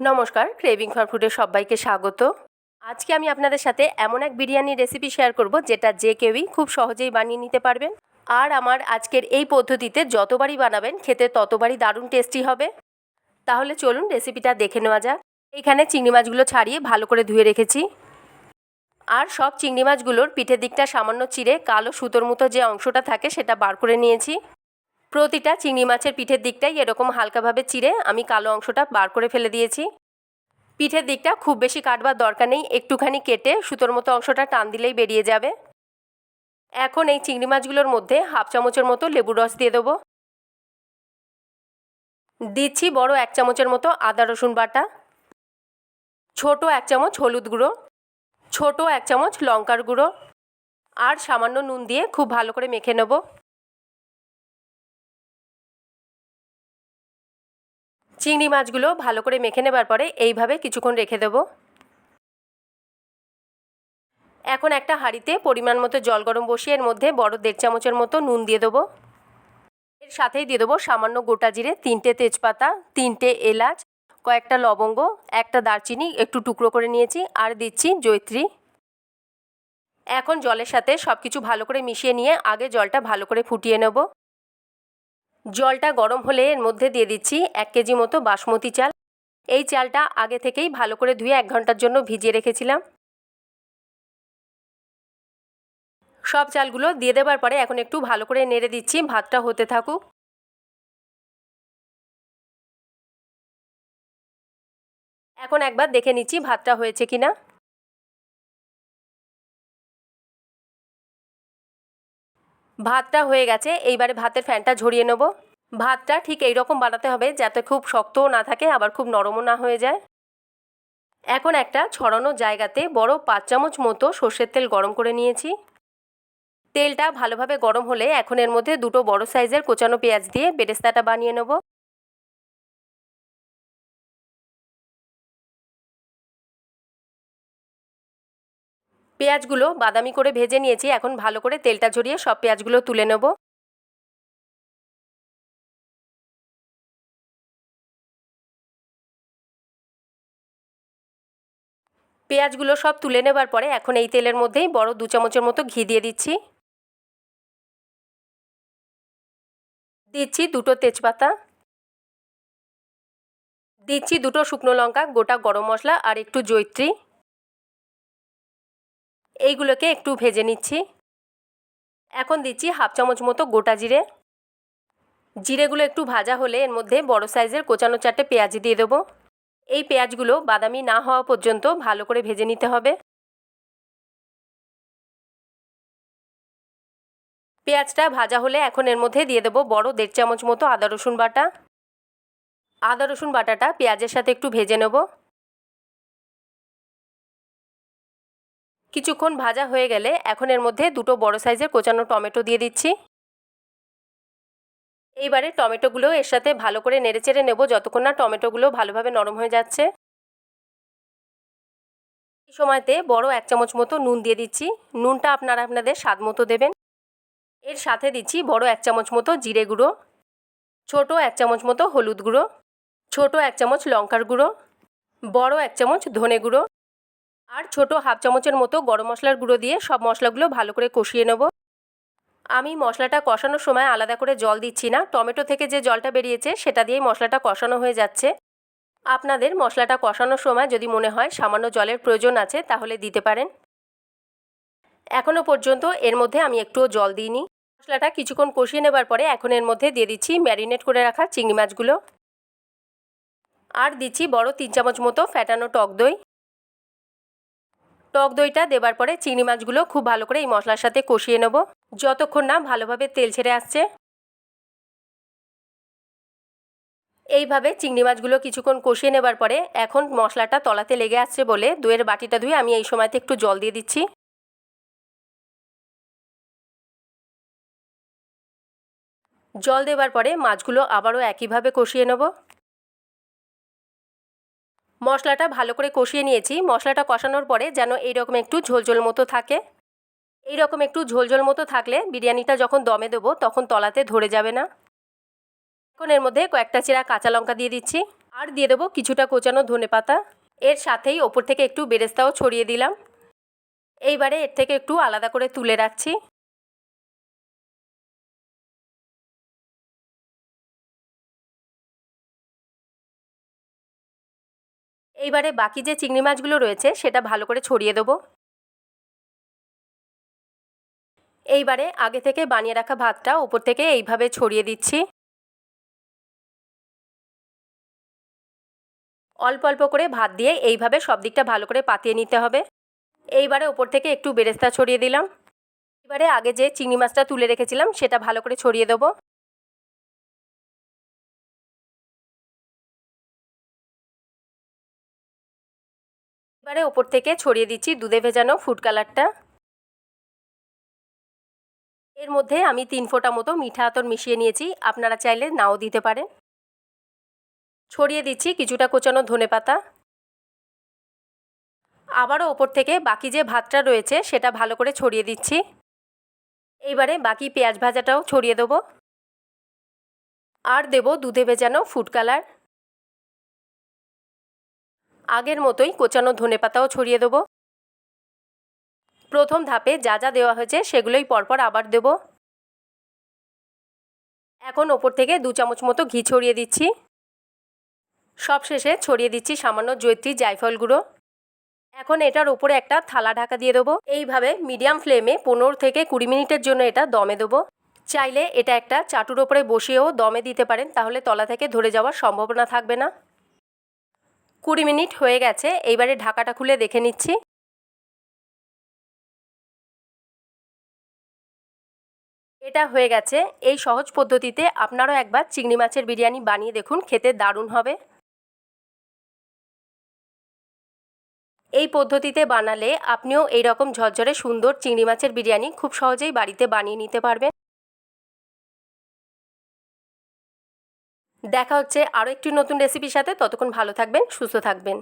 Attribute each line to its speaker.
Speaker 1: নমস্কার craving for ফুডের সবাইকে স্বাগত। আজকে আমি আপনাদের সাথে এমন এক বিরিয়ানির রেসিপি শেয়ার করব, যেটা যে কেউই খুব সহজেই বানিয়ে নিতে পারবেন। আর আমার আজকের এই পদ্ধতিতে যতবারই বানাবেন, খেতে ততবারই দারুণ টেস্টি হবে। তাহলে চলুন রেসিপিটা দেখে নেওয়া যাক। এখানে চিংড়ি মাছগুলো ছাড়িয়ে ভালো করে ধুয়ে রেখেছি। আর সব চিংড়ি মাছগুলোর পিঠের দিকটা সামান্য চিড়ে, কালো সুতোর মতো যে অংশটা থাকে, সেটা বার করে নিয়েছি। প্রতিটা চিংড়ি মাছের পিঠের দিকটাই এরকম হালকাভাবে চিড়ে আমি কালো অংশটা বার করে ফেলে দিয়েছি। পিঠের দিকটা খুব বেশি কাটবার দরকার নেই, একটুখানি কেটে সুতোর মতো অংশটা টান দিলেই বেরিয়ে যাবে। এখন এই চিংড়ি মাছগুলোর মধ্যে হাফ চামচের মতো লেবুর রস দিয়ে দেবো। দিচ্ছি বড় এক চামচের মতো আদা রসুন বাটা। ছোট এক চামচ হলুদ গুঁড়ো। ছোট এক চামচ লঙ্কার গুঁড়ো। আর সামান্য নুন দিয়ে খুব ভালো করে মেখে নেব। চিংড়ি মাছগুলো ভালো করে মেখে নেবার পরে এইভাবে কিছুক্ষণ রেখে দেব। এখন একটা হাঁড়িতে পরিমাণ মতো জল গরম বসিয়ে এর মধ্যে বড় দেড় চামচের মতো নুন দিয়ে দেবো। এর সাথেই দিয়ে দেবো সামান্য গোটা জিরে, তিনটে তেজপাতা, তিনটে এলাচ, কয়েকটা লবঙ্গ, একটা দারচিনি, একটু টুকরো করে নিয়েছি আর দিচ্ছি জৈত্রী এখন জলের সাথে সব কিছু ভালো করে মিশিয়ে নিয়ে আগে জলটা ভালো করে ফুটিয়ে নেব। জলটা গরম হলে এর মধ্যে দিয়ে দিচ্ছি এক কেজি মতো বাসমতি চাল। এই চালটা আগে থেকেই ভালো করে ধুয়ে এক ঘণ্টার জন্য ভিজিয়ে রেখেছিলাম। সব চালগুলো দিয়ে দেবার পরে এখন একটু ভালো করে নেড়ে দিচ্ছি, ভাতটা হতে থাকুক। এখন একবার দেখে নিচ্ছি ভাতটা হয়েছে কিনা। ভাতটা হয়ে গেছে, এইবারে ভাতের ফ্যানটা ঝরিয়ে নেব। ভাতটা ঠিক এই রকম বানাতে হবে যাতে খুব শক্তও না থাকে, আবার খুব নরমও না হয়ে যায়। এখন একটা ছড়ানো জায়গাতে বড় পাঁচ চামচ মতো সর্ষের তেল গরম করে নিয়েছি। তেলটা ভালোভাবে গরম হলে এখন এর মধ্যে দুটো বড় সাইজের কোচানো পেঁয়াজ দিয়ে বেরেস্তাটা বানিয়ে নেব। পেঁয়াজগুলো বাদামি করে ভেজে নিয়েছি, এখন ভালো করে তেলটা ঝরিয়ে সব পেঁয়াজগুলো তুলে নেব। পেঁয়াজগুলো সব তুলে নেবার পরে এখন এই তেলের মধ্যেই বড় দু চামচের মতো ঘি দিয়ে দিচ্ছি। দিচ্ছি দুটো তেজপাতা। দিচ্ছি দুটো শুকনো লঙ্কা, গোটা গরম মশলা আর একটু জৈত্রী এইগুলোকে একটু ভেজে নিচ্ছি। এখন দিচ্ছি হাফ চামচ মতো গোটা জিরে। জিরেগুলো একটু ভাজা হলে এর মধ্যে বড় সাইজের কোচানো চারটে পেঁয়াজ দিয়ে দেবো। এই পেঁয়াজগুলো বাদামি না হওয়া পর্যন্ত ভালো করে ভেজে নিতে হবে। পেঁয়াজটা ভাজা হলে এখন এর মধ্যে দিয়ে দেবো বড় দেড় চামচ মতো আদা রসুন বাটা। আদা রসুন বাটাটা পেঁয়াজের সাথে একটু ভেজে নেব। কিছুক্ষণ ভাজা হয়ে গেলে এখন এর মধ্যে দুটো বড় সাইজের কোচানো টমেটো দিয়ে দিচ্ছি। এইবারে টমেটোগুলো এর সাথে ভালো করে নেড়েচেড়ে নেব যতক্ষণ না টমেটোগুলো ভালোভাবে নরম হয়ে যাচ্ছে। এই সময়তে বড় এক চামচ মতো নুন দিয়ে দিচ্ছি। নুনটা আপনারা আপনাদের স্বাদ মতো দেবেন। এর সাথে দিচ্ছি বড় এক চামচ মতো জিরে গুঁড়ো, ছোট এক চামচ মতো হলুদ গুঁড়ো, ছোট এক চামচ লঙ্কার গুঁড়ো, বড় এক চামচ ধনে গুঁড়ো আর ছোট হাফ চামচের মতো গরম মশলার গুঁড়ো দিয়ে সব মশলাগুলো ভালো করে কষিয়ে নেব। আমি মশলাটা কষানোর সময় আলাদা করে জল দিচ্ছি না। টমেটো থেকে যে জলটা বেরিয়েছে, সেটা দিয়েই মশলাটা কষানো হয়ে যাচ্ছে। আপনাদের মশলাটা কষানোর সময় যদি মনে হয় সামান্য জলের প্রয়োজন আছে, তাহলে দিতে পারেন। এখনও পর্যন্ত এর মধ্যে আমি একটুও জল দিইনি। মশলাটা কিছুক্ষণ কষিয়ে নেবার পরে এখন এর মধ্যে দিয়ে দিচ্ছি ম্যারিনেট করে রাখা চিংড়ি মাছগুলো। আর দিচ্ছি বড় তিন চামচ মতো ফ্যাটানো টক দই। টক দইটা দেবার পরে চিংড়ি মাছগুলো খুব ভালো করে এই মশলার সাথে কষিয়ে নেব। যতক্ষণ না ভালোভাবে তেল ছেড়ে আসছে। এইভাবে চিংড়ি মাছগুলো কিছুক্ষণ কষিয়ে নেবার পরে এখন মশলাটা তলাতে লেগে আসছে বলে দইয়ের বাটিটা ধুয়ে আমি এই সময়তে একটু জল দিয়ে দিচ্ছি। জল দেবার পরে মাছগুলো আবারও একইভাবে কষিয়ে নেব। মশলাটা ভালো করে কষিয়ে নিয়েছি। মশলাটা কষানোর পরে যেন এইরকম একটু ঝোলঝোল মতো থাকে। এইরকম একটু ঝোলঝোল মতো থাকলে বিরিয়ানিটা যখন দমে দেবো তখন তলাতে ধরে যাবে না। এখন এর মধ্যে কয়েকটা চেরা কাঁচা লঙ্কা দিয়ে দিচ্ছি। আর দিয়ে দেবো কিছুটা কোচানো ধনে পাতা। এর সাথেই ওপর থেকে একটু বেরেস্তাও ছড়িয়ে দিলাম। এইবারে এর থেকে একটু আলাদা করে তুলে রাখছি। এইবারে বাকি যে চিংড়ি মাছগুলো রয়েছে, সেটা ভালো করে ছড়িয়ে দেবো। এইবারে আগে থেকে বানিয়ে রাখা ভাতটা উপর থেকে এইভাবে ছড়িয়ে দিচ্ছি। অল্প অল্প করে ভাত দিয়ে এইভাবে সব দিকটা ভালো করে পাতিয়ে নিতে হবে। এইবারে ওপর থেকে একটু বেরেস্তা ছড়িয়ে দিলাম। এবারে আগে যে চিংড়ি মাছটা তুলে রেখেছিলাম, সেটা ভালো করে ছড়িয়ে দেবো। এবারে ওপর থেকে ছড়িয়ে দিচ্ছি দুধে ভেজানো ফুড কালারটা এর মধ্যে আমি তিন ফোঁটা মতো মিঠা আতর মিশিয়ে নিয়েছি, আপনারা চাইলে নাও দিতে পারেন। ছড়িয়ে দিচ্ছি কিছুটা কোচানো ধনে পাতা। আবারও ওপর থেকে বাকি যে ভাতটা রয়েছে, সেটা ভালো করে ছড়িয়ে দিচ্ছি। এইবারে বাকি পেঁয়াজ ভাজাটাও ছড়িয়ে দেবো। আর দেব দুধে ভেজানো ফুড কালার আগের মতোই কোচানো ধনে পাতাও ছড়িয়ে দেবো। প্রথম ধাপে যা যা দেওয়া হয়েছে সেগুলোই পরপর আবার দেব। এখন ওপর থেকে দু চামচ মতো ঘি ছড়িয়ে দিচ্ছি। সব শেষে ছড়িয়ে দিচ্ছি সামান্য জৈত্রী জায়ফল গুঁড়ো। এখন এটার ওপরে একটা থালা ঢাকা দিয়ে দেবো। এইভাবে মিডিয়াম ফ্লেমে পনেরো থেকে কুড়ি মিনিটের জন্য এটা দমে দেবো। চাইলে এটা একটা চাটুর ওপরে বসিয়েও দমে দিতে পারেন, তাহলে তলা থেকে ধরে যাওয়ার সম্ভাবনা থাকবে না। কুড়ি মিনিট হয়ে গেছে, এইবারে ঢাকাটা খুলে দেখে নিচ্ছি। এটা হয়ে গেছে, এই সহজ পদ্ধতিতে আপনারাও একবার চিংড়ি মাছের বিরিয়ানি বানিয়ে দেখুন, খেতে দারুণ হবে। এই পদ্ধতিতে বানালে আপনিও এই রকম ঝরঝরে সুন্দর চিংড়ি মাছের বিরিয়ানি খুব সহজেই বাড়িতে বানিয়ে নিতে পারবেন। দেখা হচ্ছে আরও একটি নতুন রেসিপির সাথে। ততক্ষণ ভালো থাকবেন সুস্থ থাকবেন।